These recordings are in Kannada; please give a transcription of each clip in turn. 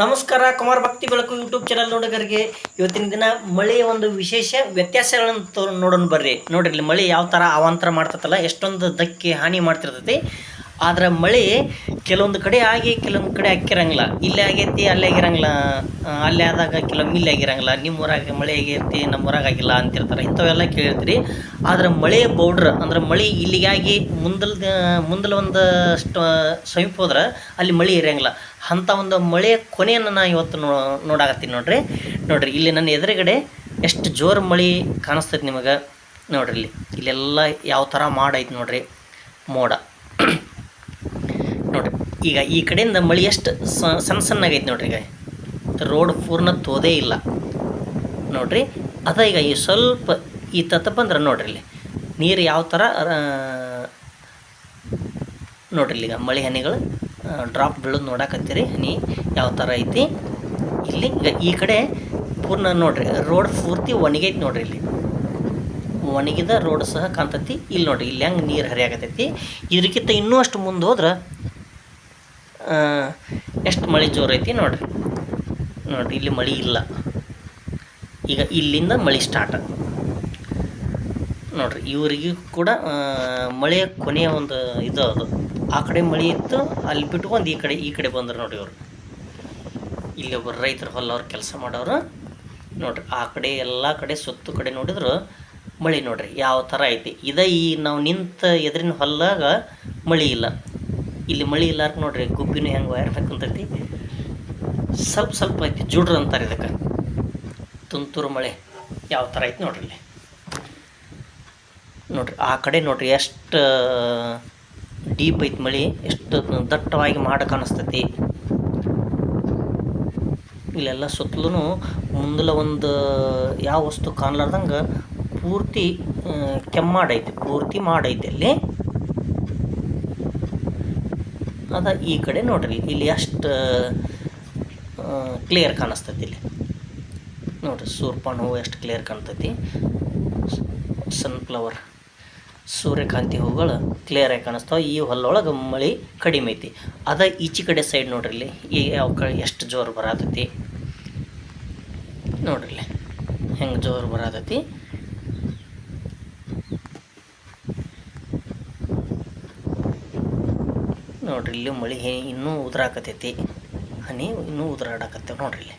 ನಮಸ್ಕಾರ, ಕುಮಾರ್ ಭಕ್ತಿ ಬೆಳಕು ಯೂಟ್ಯೂಬ್ ಚಾನಲ್ ನೋಡಗರಿಗೆ. ಇವತ್ತಿನ ದಿನ ಮಳೆಯ ಒಂದು ವಿಶೇಷ ವ್ಯತ್ಯಾಸಗಳನ್ನು ನೋಡೋಣ ಬರ್ರಿ. ನೋಡ್ರಿ ಮಳೆ ಯಾವ ಥರ ಅವಾಂತರ ಮಾಡ್ತತಲ್ಲ, ಎಷ್ಟೊಂದು ಧಕ್ಕೆ ಹಾನಿ ಮಾಡ್ತಿರ್ತೈತಿ. ಆದ್ರೆ ಮಳೆ ಕೆಲವೊಂದು ಕಡೆ ಆಗಿ, ಕೆಲವೊಂದು ಕಡೆ ಅಕ್ಕಿರಂಗಿಲ್ಲ ಇಲ್ಲೇ ಆಗೈತಿ, ಅಲ್ಲೇ ಆಗಿರಂಗಿಲ್ಲ. ಅಲ್ಲೇ ಆದಾಗ ಕೆಲವೊಮ್ಮೆ ಇಲ್ಲಿ ಆಗಿರಂಗಿಲ್ಲ. ನಿಮ್ಮ ಊರಾಗ ಮಳೆ ಆಗೈತಿ, ನಮ್ಮ ಊರಾಗ ಆಗಿಲ್ಲ ಅಂತಿರ್ತಾರೆ. ಇಂಥವೆಲ್ಲ ಕೇಳಿರ್ತೀರಿ ಆದ್ರೆ ಮಳೆ ಬೌಡ್ರ್, ಅಂದ್ರೆ ಮಳೆ ಇಲ್ಲಿಗಾಗಿ ಮುಂದಲ್ ಮುಂದಲ ಒಂದು ಸಮೀಪ ಹೋದ್ರೆ ಅಲ್ಲಿ ಮಳೆ ಇರಂಗಿಲ್ಲ. ಅಂಥ ಒಂದು ಮಳೆ ಕೊನೆಯನ್ನು ನಾ ಇವತ್ತು ನೋ, ನೋಡಾಕತ್ತೀನಿ ನೋಡ್ರಿ. ನೋಡ್ರಿ, ಇಲ್ಲಿ ನನ್ನ ಎದುರುಗಡೆ ಎಷ್ಟು ಜೋರು ಮಳೆ ಕಾಣಿಸ್ತೈತೆ ನಿಮಗೆ. ನೋಡ್ರಿ ಇಲ್ಲಿ, ಇಲ್ಲೆಲ್ಲ ಯಾವ ಥರ ಮಾಡೈತೆ ನೋಡ್ರಿ. ಮೋಡ. ನೋಡ್ರಿ, ಈಗ ಈ ಕಡೆಯಿಂದ ಮಳೆ ಎಷ್ಟು ಸಣ್ಣ ಸಣ್ಣಗೈತೆ ನೋಡ್ರಿ ಈಗ. ರೋಡ್ ಪೂರ್ಣ ತೋದೇ ಇಲ್ಲ. ನೋಡ್ರಿ, ಅದ ಈಗ ಈ ಸ್ವಲ್ಪ ಈ ತತ್ತ ಬಂದ್ರೆ ನೋಡ್ರಿ ಇಲ್ಲಿ. ನೀರು ಯಾವ ಥರ ನೋಡ್ರಿ ಈಗ ಮಳೆ ಹನಿಗಳು ಡ್ರಾಪ್ ಬೀಳೋದು ನೋಡಕತ್ತೀರಿ. ಹನಿ ಯಾವ ಥರ ಐತಿ. ಇಲ್ಲಿ ಈಗ ಈ ಕಡೆ ಪೂರ್ಣ ನೋಡ್ರಿ, ರೋಡ್ ಪೂರ್ತಿ ಒಣಗೈತಿ ನೋಡ್ರಿ ಇಲ್ಲಿ. ಒಣಗಿದ ರೋಡ್ ಸಹ ಕಾಣ್ತೈತಿ. ಇಲ್ಲಿ ನೋಡ್ರಿ, ಇಲ್ಲಿ ಹೆಂಗೆ ನೀರು ಹರಿಯಾಕತೈತಿ ಇದಕ್ಕಿಂತ ಇನ್ನೂ ಅಷ್ಟು ಮುಂದೆ ಹೋದ್ರೆ ಎಷ್ಟು ಮಳೆ ಜೋರೈತಿ ನೋಡಿರಿ. ನೋಡಿರಿ, ಇಲ್ಲಿ ಮಳೆ ಇಲ್ಲ. ಈಗ ಇಲ್ಲಿಂದ ಮಳೆ ಸ್ಟಾರ್ಟ್ ನೋಡಿರಿ, ಇವರಿಗೂ ಕೂಡ ಮಳೆಯ ಕೊನೆಯ ಒಂದು ಇದು ಅದು. ಆ ಕಡೆ ಮಳೆ ಇತ್ತು, ಅಲ್ಲಿ ಬಿಟ್ಕೊಂಡು ಈ ಕಡೆ ಈ ಕಡೆ ಬಂದರು ನೋಡಿ ಇವರು. ಇಲ್ಲಿ ಒಬ್ಬರು ರೈತರು ಹೊಲವ್ರು ಕೆಲಸ ಮಾಡೋರು. ನೋಡ್ರಿ, ಆ ಕಡೆ ಎಲ್ಲ ಕಡೆ ಸುತ್ತು ಕಡೆ ನೋಡಿದ್ರು ಮಳೆ ನೋಡ್ರಿ, ಯಾವ ಥರ ಐತಿ. ಇದ ಈ ನಾವು ನಿಂತ ಎದುರಿನ ಹೊಲ್ದಾಗ ಮಳೆ ಇಲ್ಲ. ಇಲ್ಲಿ ಮಳೆ ಇಲ್ಲಾರ್ಕ ನೋಡ್ರಿ, ಗುಬ್ಬಿನೂ ಹೆಂಗೆ ವೈರ್ಬೇಕು ಅಂತೈತಿ ಸ್ವಲ್ಪ ಸ್ವಲ್ಪ ಐತಿ, ಜುಡ್ರು ಅಂತಾರೆ ಇದಕ್ಕೆ. ತುಂತುರು ಮಳೆ, ಯಾವ ಥರ ಐತಿ ನೋಡ್ರಿ ಇಲ್ಲಿ. ನೋಡ್ರಿ, ಆ ಕಡೆ ನೋಡ್ರಿ ಎಷ್ಟು ಡೀಪ್ ಐತಿ ಮಳೆ, ಎಷ್ಟು ದಟ್ಟವಾಗಿ ಮಾಡ ಕಾಣಿಸ್ತೈತಿ. ಇಲ್ಲೆಲ್ಲ ಸುತ್ತಲೂ ಮುಂದಲ ಒಂದು, ಯಾವ ವಸ್ತು ಕಾಣಲಾರ್ದಂಗೆ ಪೂರ್ತಿ ಕೆಮ್ಮಾಡೈತಿ ಪೂರ್ತಿ ಮಾಡೈತಿ ಅಲ್ಲಿ. ಅದ ಈ ಕಡೆ ನೋಡ್ರಿ, ಇಲ್ಲಿ ಅಷ್ಟು ಕ್ಲಿಯರ್ ಕಾಣಿಸ್ತೈತಿ ಇಲ್ಲಿ. ನೋಡಿರಿ ಸೂರ್ಪಾನ ಹೂವು ಎಷ್ಟು ಕ್ಲಿಯರ್ ಕಾಣ್ತೈತಿ. ಸನ್ಫ್ಲವರ್ ಸೂರ್ಯಕಾಂತಿ ಹೂಗಳು ಕ್ಲಿಯರಾಗಿ ಕಾಣಿಸ್ತಾವೆ. ಈ ಹೊಲೊಳಗೆ ಮಳೆ ಕಡಿಮೆ ಐತಿ. ಅದ ಈಚೆ ಕಡೆ ಸೈಡ್ ನೋಡ್ರಿ ಈ ಯಾವ ಕಡೆ ಎಷ್ಟು ಜೋರು ಬರತೈತಿ. ನೋಡ್ರಿ ಹೆಂಗೆ ಜೋರು ಬರತೈತಿ. ನೋಡ್ರಿ, ಇಲ್ಲಿ ಮಳೆ ಇನ್ನೂ ಉದುರಾಕತೈತಿ. ಹನಿ ಇನ್ನೂ ಉದುರಾಡಕತ್ತೇವೆ ನೋಡ್ರಿ ಇಲ್ಲಿ.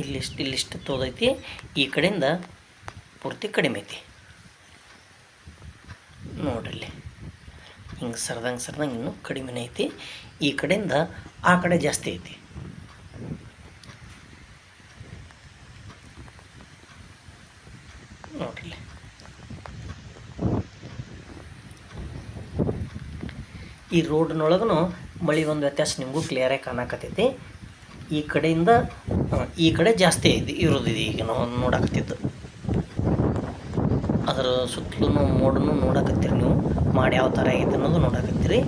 ಇಲ್ಲಿಷ್ಟು ಇಲ್ಲಿಷ್ಟು ತೋದೈತಿ, ಈ ಕಡೆಯಿಂದ ಪೂರ್ತಿ ಕಡಿಮೆ ಐತಿ. ನೋಡ್ರಿ ಇಲ್ಲಿ. ಹಿಂಗೆ ಸರ್ದಂಗೆ ಸರ್ದಂಗೆ ಇನ್ನೂ ಕಡಿಮೆನೇ ಐತಿ. ಈ ಕಡೆಯಿಂದ ಆ ಕಡೆ ಜಾಸ್ತಿ ಐತಿ. ನೋಡ್ರಿ ಈ ರೋಡ್ನೊಳಗೂ ಮಳೆ ಒಂದು ವ್ಯತ್ಯಾಸ ನಿಮಗೂ ಕ್ಲಿಯರಾಗಿ ಕಾಣಕತ್ತೈತಿ. ಈ ಕಡೆಯಿಂದ ಈ ಕಡೆ ಜಾಸ್ತಿ ಇದೆ ಇರೋದು ಇದು ಈಗ ನಾವು ನೋಡಕತ್ತಿದ್ದು. ಅದರ ಸುತ್ತಲೂ ಮೋಡನ್ನು ನೋಡಕತ್ತೀರಿ ನೀವು, ಮಾಡಿ ಯಾವ ಥರ ಆಗೈತೆ ಅನ್ನೋದು ನೋಡಕತ್ತೀರಿ.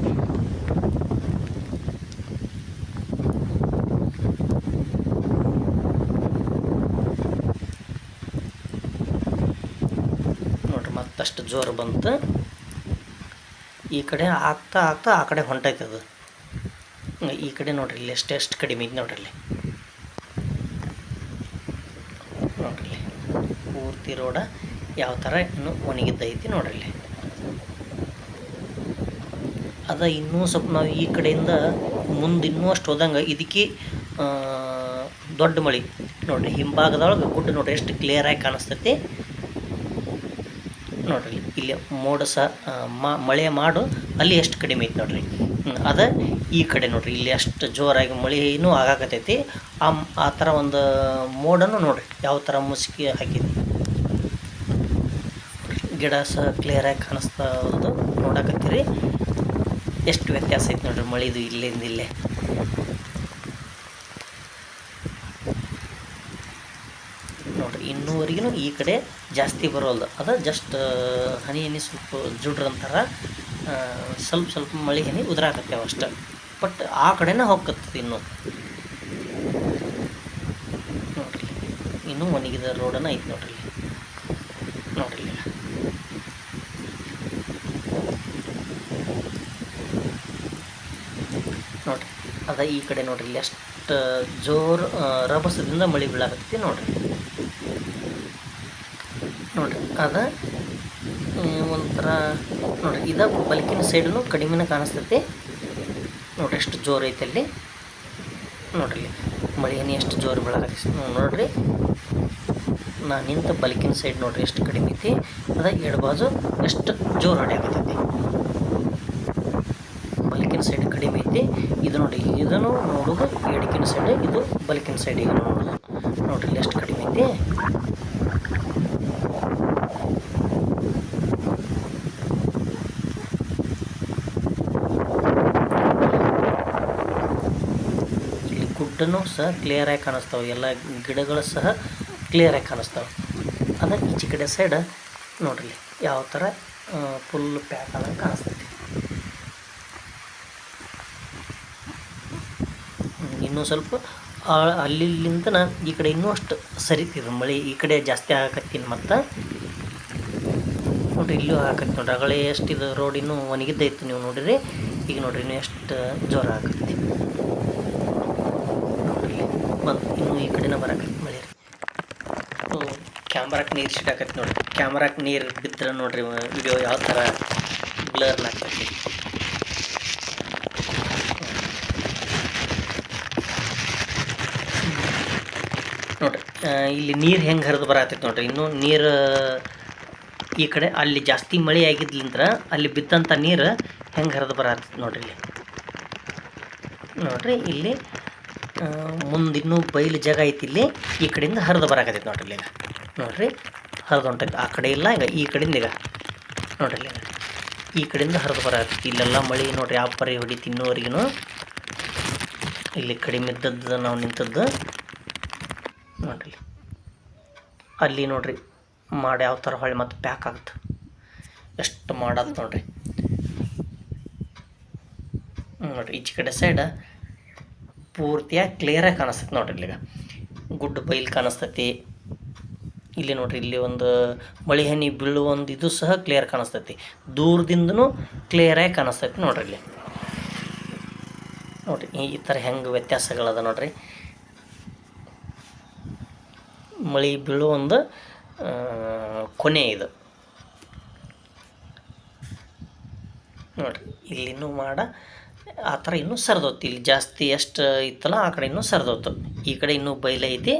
ನೋಡ್ರಿ ಮತ್ತಷ್ಟು ಜೋರು ಬಂತು. ಈ ಕಡೆ ಆಗ್ತಾ ಆಗ್ತಾ ಆ ಕಡೆ ಹೊಂಟೈತೆ ಅದು. ಈ ಕಡೆ ನೋಡ್ರಿ, ಇಲ್ಲಿ ಎಷ್ಟು ಕಡಿಮೆ ಇದೆ ನೋಡ್ರಿ ಇಲ್ಲಿ. ನೋಡ್ರಿ, ಪೂರ್ತಿ ರೋಡ ಯಾವ ಥರ ಇನ್ನು ಒಣಗಿದ್ದೈತಿ ನೋಡ್ರಿ ಇಲ್ಲಿ. ಅದ ಇನ್ನೂ ಸ್ವಲ್ಪ ನಾವು ಈ ಕಡೆಯಿಂದ ಮುಂದೆ ಇನ್ನೂ ಅಷ್ಟು ಹೋದಂಗೆ ಇದಕ್ಕೆ ದೊಡ್ಡ ಮಳೆ. ನೋಡ್ರಿ, ಹಿಂಭಾಗದೊಳಗೆ ಗುಡ್ಡ ನೋಡ್ರಿ, ಎಷ್ಟು ಕ್ಲಿಯರಾಗಿ ಕಾಣಿಸ್ತೈತಿ. ನೋಡ್ರಿ, ಇಲ್ಲಿ. ಮೋಡ ಸಹ ಮಳೆ ಮಾಡು, ಅಲ್ಲಿ ಎಷ್ಟು ಕಡಿಮೆ ಐತೆ ನೋಡ್ರಿ. ಅದು ಈ ಕಡೆ ನೋಡ್ರಿ, ಇಲ್ಲಿ ಅಷ್ಟು ಜೋರಾಗಿ ಮಳೆಯೂ ಆಗಾಕತೈತಿ ಆ ಆ ಥರ ಒಂದು ಮೋಡನ್ನು ನೋಡ್ರಿ, ಯಾವ ಥರ ಮುಸುಕಿ ಹಾಕಿದೆ. ಗಿಡ ಸಹ ಕ್ಲಿಯರಾಗಿ ಕಾಣಿಸ್ತಾ ಇರೋದು ನೋಡಕತ್ತೀರಿ. ಎಷ್ಟು ವ್ಯತ್ಯಾಸ ಐತಿ ನೋಡ್ರಿ ಮಳೆದು ಇಲ್ಲಿಂದ ಇಲ್ಲೇ. ನೋಡ್ರಿ, ಇನ್ನೂವರೆಗೂ ಈ ಕಡೆ ಜಾಸ್ತಿ ಬರೋಲ್ದು ಅದು ಜಸ್ಟ್ ಹನಿ ಹನಿ ಸ್ವಲ್ಪ ಜುಡ್ರ್ ಅಂತಾರ ಸ್ವಲ್ಪ ಸ್ವಲ್ಪ ಮಳೆ ಹನಿ ಉದುರಾಕತ್ತೇವೆ ಅಷ್ಟೆ ಬಟ್ ಆ ಕಡೆನೇ ಹೋಗ್ಕತ್ತದ ಇನ್ನು ನೋಡ್ರಿ, ಇನ್ನೂ ಒಣಗಿದ ರೋಡನ್ನ ಐತೆ ನೋಡ್ರಿ. ನೋಡ್ರಿ. ನೋಡ್ರಿ, ಅದ ಈ ಕಡೆ ನೋಡ್ರಿ ಇಲ್ಲಿ ಎಷ್ಟು ಜೋರು ರಭಸದಿಂದ ಮಳೆ ಬೀಳಾಕತ್ತಿ ನೋಡ್ರಿ ನೋಡ್ರಿ ಅದ. ಒಂಥರ ನೋಡ್ರಿ ಇದ ಬಲ್ಕಿನ ಸೈಡ್ನು ಕಡಿಮೆನ ಕಾಣಿಸ್ತೈತಿ. ನೋಡ್ರಿ ಎಷ್ಟು ಜೋರು ಐತೆ ಅಲ್ಲಿ. ನೋಡ್ರಿ ಮಳೆಯನ್ನು ಮಳೆ ಎಷ್ಟು ಜೋರು ಬೀಳಾಕತ್ತಿ ನೋಡ್ರಿ ನಾನು ನಿಂತ ಬಲ್ಕಿನ ಸೈಡ್ ನೋಡ್ರಿ ಎಷ್ಟು ಕಡಿಮೆ ಐತಿ. ಅದ ಎಡಬಾಜು ಎಷ್ಟು ಜೋರು ಹೊಡೆಯಾಕತ್ತೈತಿ ಬಲ್ಕಿನ ಸೈಡ್ ಕಡಿಮೆ ಐತಿ. ಇದು ನೋಡಿ, ಇದನ್ನು ನೋಡೋದು ಎಡಕಿನ ಸೈಡ್, ಇದು ಬಲ್ಕಿನ ಸೈಡ್ ಈಗ ನೋಡೋದು. ನೋಡ್ರಿ, ಇಲ್ಲಿ ಎಷ್ಟು ಕಡಿಮೆ ಐತಿ. ಗುಡ್ಡನು ಸಹ ಕ್ಲಿಯರಾಗಿ ಕಾಣಿಸ್ತಾವೆ. ಎಲ್ಲ ಗಿಡಗಳು ಸಹ ಕ್ಲಿಯರಾಗಿ ಕಾಣಿಸ್ತಾವೆ. ಅದ ಈಚೆ ಕಡೆ ಸೈಡ್ ನೋಡ್ರಿ, ಯಾವ ಥರ ಫುಲ್ ಪ್ಯಾಕ್ ಆದಂಗೆ ಕಾಣಿಸ್ತೈತಿ. ಇನ್ನೂ ಸ್ವಲ್ಪ ಅಲ್ಲಿಂದ ಈ ಕಡೆ ಇನ್ನೂ ಅಷ್ಟು ಸರಿತಿದ್ರು ಮಳೆ ಈ ಕಡೆ ಜಾಸ್ತಿ ಆಗಕತ್ತೀನಿ ಮತ್ತು. ನೋಡ್ರಿ, ಇಲ್ಲೂ ಹಾಕತ್ತೆ ನೋಡ್ರಿ. ಅಗಳೇ ಎಷ್ಟು ಇದು ರೋಡ್ ಇನ್ನೂ ಒಣಗಿದ್ದೈತಿ ನೀವು ನೋಡಿರಿ. ಈಗ ನೋಡ್ರಿ, ಇನ್ನೂ ಎಷ್ಟು ಜೋರ ಆಗತ್ತೆ ನೋಡ್ರಿ ಇನ್ನು ಈ ಕಡೆನ ಬರಕ್ಕೆ ಮಳೆ ಕ್ಯಾಮ್ರಾಕ್ಕೆ ನೀರು ಸಿಟ್ಟಾಕತ್ತೆ ನೋಡ್ರಿ. ಕ್ಯಾಮ್ರಾಕ್ಕೆ ನೀರು ಬಿದ್ದರೆ ನೋಡ್ರಿ ವಿಡಿಯೋ ಯಾವ ಥರ ಬ್ಲರ್ನ ಆಗ್ತೈತಿ ನೋಡ್ರಿ ಇಲ್ಲಿ ನೀರು ಹೆಂಗೆ ಹರಿದು ಬರತ್ತೈತಿ ನೋಡ್ರಿ. ಇನ್ನೂ ನೀರು, ಈ ಕಡೆ ಅಲ್ಲಿ ಜಾಸ್ತಿ ಮಳೆ ಆಗಿದ್ಲಿಂತ್ರ ಅಲ್ಲಿ ಬಿದ್ದಂಥ ನೀರು ಹೆಂಗೆ ಹರಿದು ಬರತ್ತೈತಿ ನೋಡ್ರಿ ಇಲ್ಲಿ. ನೋಡ್ರಿ, ಇಲ್ಲಿ ಮುಂದೆ ಇನ್ನೂ ಬಯಲು ಜಾಗ ಐತಿ ಇಲ್ಲಿ. ಈ ಕಡೆಯಿಂದ ಹರಿದು ಬರಕತ್ತೈತಿ ನೋಡ್ರಿ ಈಗ ನೋಡ್ರಿ ಹರಿದು ಹೊಂಟೈತಿ ಆ ಕಡೆ ಇಲ್ಲ, ಈಗ ಈ ಕಡೆಯಿಂದ ಈಗ. ನೋಡ್ರಿ ಇಲ್ಲಿ. ಈ ಕಡೆಯಿಂದ ಹರಿದು ಬರಾಕತ್ತೈತಿ. ಇಲ್ಲೆಲ್ಲ ಮಳೆ ನೋಡ್ರಿ ಯಾವ ಪರಿ ಹೊಡಿತು ಇನ್ನೂವರೆಗೂ ಇಲ್ಲಿ ಕಡಿಮೆ ಇದ್ದದ್ದು, ನಾವು ನಿಂತದ್ದು. ನೋಡ್ರಿ ಅಲ್ಲಿ ನೋಡ್ರಿ, ಮಾಡಿ ಯಾವ ಥರ ಹೊಳೆ ಮತ್ತು ಪ್ಯಾಕ್ ಆಗುತ್ತೆ. ಎಷ್ಟು ಮಾಡೋದು ನೋಡ್ರಿ. ನೋಡ್ರಿ, ಈಚೆ ಕಡೆ ಸೈಡ್ ಪೂರ್ತಿಯಾಗಿ ಕ್ಲಿಯರಾಗಿ ಕಾಣಿಸ್ತೈತಿ ನೋಡ್ರಿ ಇಲ್ಲಿಗ. ಗುಡ್ ಬೈಲ್ ಕಾಣಿಸ್ತೈತಿ. ಇಲ್ಲಿ ನೋಡ್ರಿ, ಇಲ್ಲಿ ಒಂದು ಮಳೆ ಹನಿ ಬೀಳುವ ಒಂದು ಇದು ಸಹ ಕ್ಲಿಯರ್ ಕಾಣಿಸ್ತೈತಿ. ದೂರದಿಂದನೂ ಕ್ಲಿಯರಾಗಿ ಕಾಣಿಸ್ತೈತಿ ನೋಡ್ರಿ ಇಲ್ಲಿ. ನೋಡ್ರಿ, ಈ ಥರ ಹೆಂಗೆ ವ್ಯತ್ಯಾಸಗಳದ ನೋಡ್ರಿ. ಮಳೆ ಬೀಳುವ ಒಂದು ಕೊನೆ ಇದು. ನೋಡ್ರಿ, ಇಲ್ಲಿನೂ ಮಾಡ ಆ ಥರ ಇನ್ನೂ ಸರಿದೋತು. ಇಲ್ಲಿ ಜಾಸ್ತಿ ಎಷ್ಟು ಇತ್ತಲ್ಲ, ಆ ಕಡೆ ಇನ್ನೂ ಸರಿದೋತು. ಈ ಕಡೆ ಇನ್ನೂ ಬಯಲು ಐತಿ.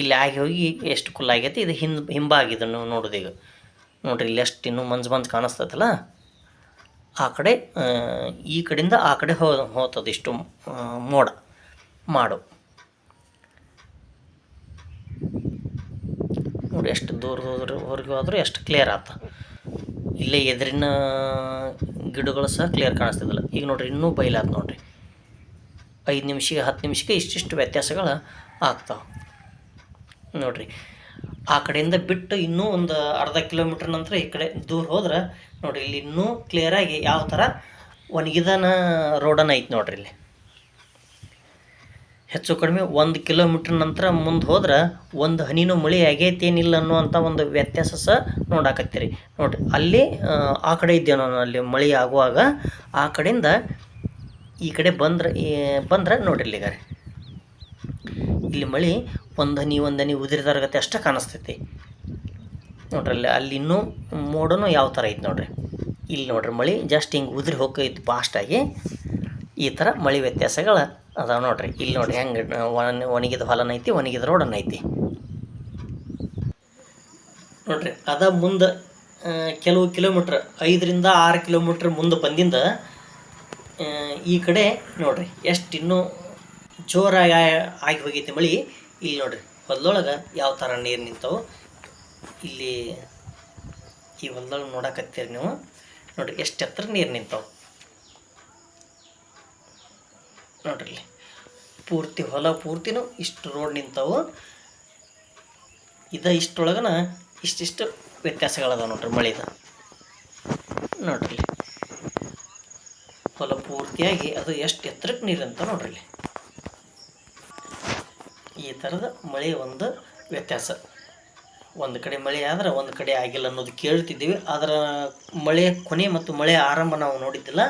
ಇಲ್ಲಿ ಆಗಿ ಹೋಗಿ ಎಷ್ಟು ಕುಲ್ಲ ಆಗೈತಿ, ಇದು ಹಿಂದ್ ಹಿಂಬಾಗಿದೆ ನೀವು ನೋಡೋದು ಈಗ. ನೋಡ್ರಿ, ಇಲ್ಲಿ ಎಷ್ಟು ಇನ್ನೂ ಮಂಜು ಮಂಜು ಕಾಣಿಸ್ತೈತಲ್ಲ. ಆ ಕಡೆ ಈ ಕಡೆಯಿಂದ ಆ ಕಡೆ ಹೋ, ಹೋತದ ಇಷ್ಟು ಮೋಡ, ಮಾಡು. ನೋಡಿ ಎಷ್ಟು ದೂರದವರೆಗೂ ಆದರೂ ಎಷ್ಟು ಕ್ಲಿಯರ್ ಆತ. ಇಲ್ಲೇ ಎದುರಿನ ಗಿಡಗಳು ಸಹ ಕ್ಲಿಯರ್ ಕಾಣಿಸ್ತಿದ್ದಿಲ್ಲ. ಈಗ ನೋಡ್ರಿ ಇನ್ನೂ ಬೈಲಾತ್ ನೋಡ್ರಿ. ಐದು ನಿಮಿಷಕ್ಕೆ ಹತ್ತು ನಿಮಿಷಕ್ಕೆ ಇಷ್ಟಿಷ್ಟು ವ್ಯತ್ಯಾಸಗಳು ಆಗ್ತಾವೆ. ನೋಡ್ರಿ, ಆ ಕಡೆಯಿಂದ ಬಿಟ್ಟು ಇನ್ನೂ ಒಂದು ಅರ್ಧ ಕಿಲೋಮೀಟ್ರ್ ನಂತರ ಈ ಕಡೆ ದೂರ ಹೋದ್ರೆ, ನೋಡ್ರಿ ಇಲ್ಲಿ ಇನ್ನೂ ಕ್ಲಿಯರಾಗಿ ಯಾವ ಥರ ಒಣಗಿದನ ರೋಡನ್ನು ಐತೆ ನೋಡ್ರಿ ಇಲ್ಲಿ. ಹೆಚ್ಚು ಕಡಿಮೆ ಒಂದು ಕಿಲೋಮೀಟ್ರ್ ನಂತರ ಮುಂದೆ ಹೋದ್ರೆ ಒಂದು ಹನಿನೂ ಮಳೆ ಆಗೈತೇನಿಲ್ಲ ಅನ್ನುವಂಥ ಒಂದು ವ್ಯತ್ಯಾಸ ಸಹ ನೋಡಾಕತ್ತೀರಿ. ನೋಡಿರಿ ಅಲ್ಲಿ ಆ, ಕಡೆ ಇದ್ದೇವೆ ನಾನು ಅಲ್ಲಿ ಮಳೆ ಆಗುವಾಗ ಆ ಕಡೆಯಿಂದ ಈ ಕಡೆ ಬಂದ್ರೆ ಬಂದ್ರೆ ನೋಡಿರಿ ಇಲ್ಲಿಗ ಇಲ್ಲಿ ಮಳೆ ಒಂದು ಹನಿ ಒಂದು ಹನಿ ಉದಿರಿದಾರಗತ್ತೆ ಅಷ್ಟೇ ಕಾಣಿಸ್ತೈತಿ. ನೋಡ್ರಿ ಅಲ್ಲಿ ಅಲ್ಲಿ ಇನ್ನೂ ಮೋಡನು ಯಾವ ಥರ ಐತೆ ನೋಡ್ರಿ. ಇಲ್ಲಿ ನೋಡ್ರಿ ಮಳೆ ಜಸ್ಟ್ ಹಿಂಗೆ ಉದುರಿ ಹೋಗೈತಿ ಫಾಸ್ಟಾಗಿ ಈ ಥರ ಮಳೆ ವ್ಯತ್ಯಾಸಗಳು ಅದಾವ ನೋಡ್ರಿ. ಇಲ್ಲಿ ನೋಡ್ರಿ ಹೆಂಗೆ ಒಣ ಒಣಗಿದ ಹೊಲನ ಐತಿ ಒಣಗಿದ ರೋಡನ್ನ ಐತಿ ನೋಡ್ರಿ, ಅದ ಮುಂದೆ ಕೆಲವು ಕಿಲೋಮೀಟ್ರ್, ಐದರಿಂದ ಆರು ಕಿಲೋಮೀಟ್ರ್ ಮುಂದೆ ಬಂದಿಂದ ಈ ಕಡೆ ನೋಡ್ರಿ, ಎಷ್ಟು ಇನ್ನೂ ಜೋರಾಗಿ ಆಗಿ ಹೋಗೈತಿ ಮಳೆ. ಇಲ್ಲಿ ನೋಡ್ರಿ, ಹೊಲದೊಳಗೆ ಯಾವ ಥರ ನೀರು ನಿಂತವು. ಇಲ್ಲಿ ಈ ಹೊಲದೊಳಗೆ ನೋಡಕತ್ತೀರಿ ನೀವು. ನೋಡ್ರಿ, ಎಷ್ಟು ಎತ್ತರ ನೀರು ನಿಂತಾವು. ನೋಡ್ರಿ. ಪೂರ್ತಿ ಹೊಲ ಪೂರ್ತಿನೂ ಇಷ್ಟು ರೋಡ್ ನಿಂತವು. ಇದ ಇಷ್ಟೊಳಗನ ಇಷ್ಟಿಷ್ಟು ವ್ಯತ್ಯಾಸಗಳದಾವ ನೋಡ್ರಿ ಮಳೆದ. ನೋಡ್ರಿ. ಹೊಲ ಪೂರ್ತಿಯಾಗಿ ಅದು ಎಷ್ಟು ಎತ್ತರಕ್ಕೆ ನೀರು ಅಂತ ನೋಡ್ರಿ. ಈ ಥರದ ಮಳೆ ಒಂದು ವ್ಯತ್ಯಾಸ. ಒಂದು ಕಡೆ ಮಳೆ ಆದ್ರೆ ಒಂದು ಕಡೆ ಆಗಿಲ್ಲ ಅನ್ನೋದು ಕೇಳ್ತಿದ್ದೀವಿ. ಅದರ ಮಳೆ ಕೊನೆ ಮತ್ತು ಮಳೆ ಆರಂಭ ನಾವು ನೋಡಿದ್ದಿಲ್ಲ.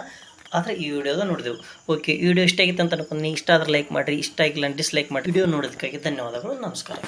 ಆದರೆ ಈ ವಿಡಿಯೋದ ನೋಡಿದೆವು. ಓಕೆ ವಿಡಿಯೋ ಇಷ್ಟ ಆಗಿತ್ತು ಅಂತ ಅನ್ಕೊಂಡು ಇಷ್ಟ ಆದರೆ ಲೈಕ್ ಮಾಡಿರಿ, ಇಷ್ಟ ಆಗಿಲ್ಲ ಡಿಸ್ಲೈಕ್ ಮಾಡಿ ವಿಡಿಯೋ ನೋಡೋದಕ್ಕಾಗಿ ಧನ್ಯವಾದಗಳು, ನಮಸ್ಕಾರ.